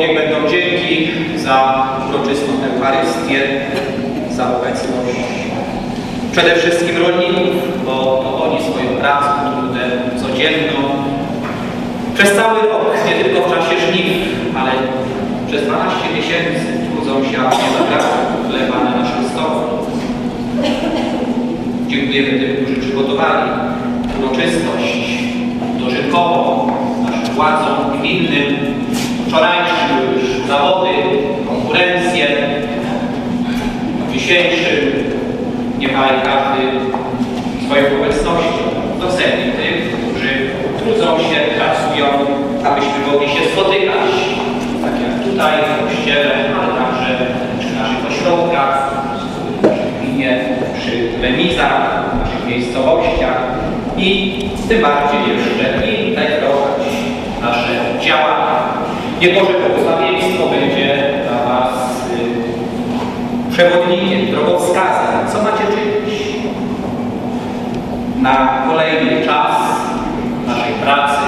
niech będą dzięki za uroczystą Eucharystię, za obecność przede wszystkim rolników, bo to oni swoją pracą, trudem codzienną, przez cały rok, nie tylko w czasie żniw, ale przez 12 miesięcy trudzą się, aby nie zabrakło chleba na naszym stole. Dziękujemy tym, którzy przygotowali uroczystość dożytkową, naszym władzom gminnym, Wczorajsze już zawody, konkurencje. W dzisiejszym niechaj każdy swoją obecnością doceni tych, którzy trudzą się, pracują, abyśmy mogli się spotykać, tak jak tutaj w kościele, ale także przy naszych ośrodkach, w gminie, przy remizach, w naszych miejscowościach i tym bardziej jeszcze Nie Boże błogosławieństwo będzie dla Was y, przewodnikiem, drogowskazem, co macie czynić? Na kolejny czas naszej pracy,